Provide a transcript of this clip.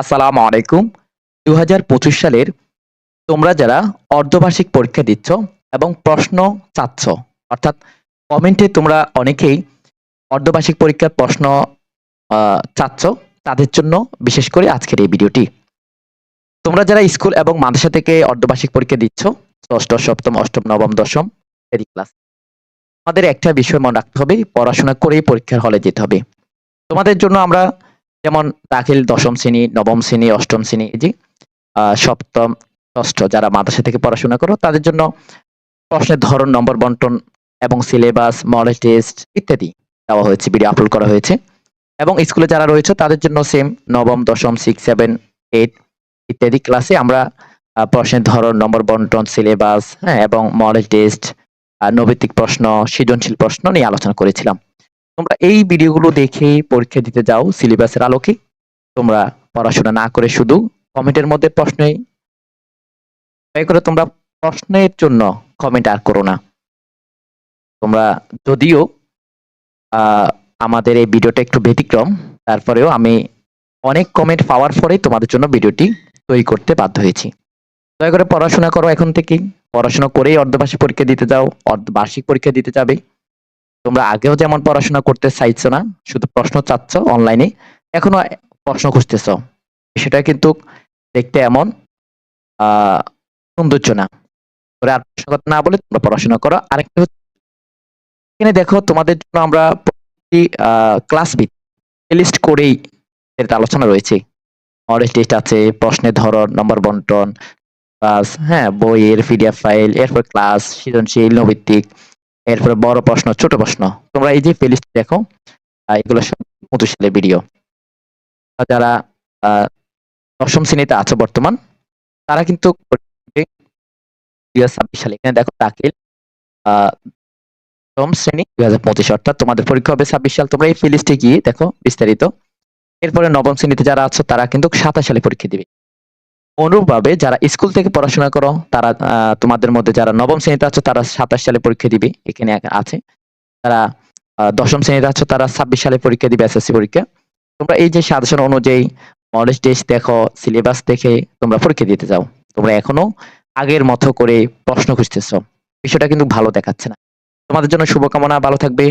আসসালামু আলাইকুম। দু হাজার পঁচিশ সালের তোমরা যারা অর্ধবার্ষিক পরীক্ষা দিচ্ছ এবং প্রশ্ন চাচ্ছ, অর্থাৎ কমেন্টে তোমরা অনেকেই অর্ধবার্ষিক পরীক্ষার প্রশ্ন চাচ্ছ, তাদের জন্য বিশেষ করে আজকের এই ভিডিওটি। তোমরা যারা স্কুল এবং মাদ্রাসা থেকে অর্ধবার্ষিক পরীক্ষা দিচ্ছ, ষষ্ঠ, সপ্তম, অষ্টম, নবম, দশম ইত্যাদি ক্লাস আমাদের একটা বিষয় মনে রাখতে হবে, পড়াশোনা করেই পরীক্ষার হলে যেতে হবে। তোমাদের জন্য আমরা যেমন দাখিল দশম শ্রেণি, নবম শ্রেণি, অষ্টম শ্রেণি যে সপ্তম, ষষ্ঠ যারা মাদ্রাসা থেকে পড়াশোনা করো, তাদের জন্য প্রশ্নের ধরন, নম্বর বন্টন এবং সিলেবাস, মডেল টেস্ট ইত্যাদি দেওয়া হয়েছে ভিডিও আপলোড করা হয়েছে। এবং স্কুলে যারা রয়েছে, তাদের জন্য সেম নবম, দশম সিক্স সেভেন এইট ইত্যাদি ক্লাসে আমরা প্রশ্নের ধরন, নম্বর বন্টন, সিলেবাস হ্যাঁ এবং মডেল টেস্ট নৈতিক প্রশ্ন, সৃজনশীল প্রশ্ন নিয়ে আলোচনা করেছিলাম। তোমরা এই ভিডিওগুলো দেখে পরীক্ষা দিতে যাও সিলেবাসের আলোকে। তোমরা পড়াশোনা না করে শুধু কমেন্টের মধ্যে প্রশ্নই দয়া করে তোমরা প্রশ্নের জন্য কমেন্ট আর করো না। তোমরা যদিও আমাদের এই ভিডিওটা একটু ব্যতিক্রম, তারপরেও আমি অনেক কমেন্ট পাওয়ার পরেই তোমাদের জন্য ভিডিওটি তৈরি করতে বাধ্য হয়েছি। দয়া করে পড়াশোনা করো এখন থেকেই পড়াশোনা করেই অর্ধবার্ষিক পরীক্ষা দিতে যাও, অর্ধবার্ষিক পরীক্ষা দিতে যাবে। তোমরা আগেও যেমন পড়াশোনা করতে চাইছো না, শুধু প্রশ্ন চাচ্ছ অনলাইনে এখনও প্রশ্ন খুঁজতেছ। সেটা কিন্তু দেখতে এমন সৌন্দর্য না। তোমরা আর প্রশ্ন না বলে তোমরা পড়াশোনা করো। আরেকটা হচ্ছে, এখানে দেখো তোমাদের জন্য আমরা প্রতি ক্লাস লিস্ট করেই এর আলোচনা রয়েছে। মডেল টেস্ট আছে, প্রশ্নের ধরন নম্বর বন্টন ক্লাস হ্যাঁ বইয়ের পিডিএফ ফাইল এরপর ক্লাস সৃজনশীল, নৈতিক এরপরে বড় প্রশ্ন, ছোট প্রশ্ন। তোমরা এই যে প্লেলিস্ট দেখো এগুলো সব পঁচিশ সালের ভিডিও যারা দশম শ্রেণীতে আছো বর্তমান, তারা কিন্তু দুই হাজার ছাব্বিশ সালে, এখানে দেখো দাখিল দশম শ্রেণি, দুই হাজার পঁচিশ, অর্থাৎ তোমাদের পরীক্ষা হবে ছাব্বিশ সাল। তোমরা এই প্লেলিস্টে গিয়ে দেখো বিস্তারিত। এরপরে নবম শ্রেণীতে যারা আছো, তারা কিন্তু সাতাশ সালে পরীক্ষা দিবে। অনুরূপভাবে যারা স্কুল থেকে পড়াশোনা করো তারা তোমাদের মধ্যে যারা নবম শ্রেণীতে আছো তারা সাতাশ সালে পরীক্ষা দিবে এখানে আছে। আহ, দশম শ্রেণীতে আছো তারা ছাব্বিশ সালে পরীক্ষা দিবে এসএসসি পরীক্ষা। তোমরা এই যে সাজেশন অনুযায়ী মডেল টেস্ট দেখো সিলেবাস দেখে তোমরা পরীক্ষা দিতে যাও। তোমরা এখনও আগের মতো করে প্রশ্ন খুঁজতেছো। বিষয়টা কিন্তু ভালো দেখাচ্ছে না। তোমাদের জন্য শুভকামনা ভালো থাকবে।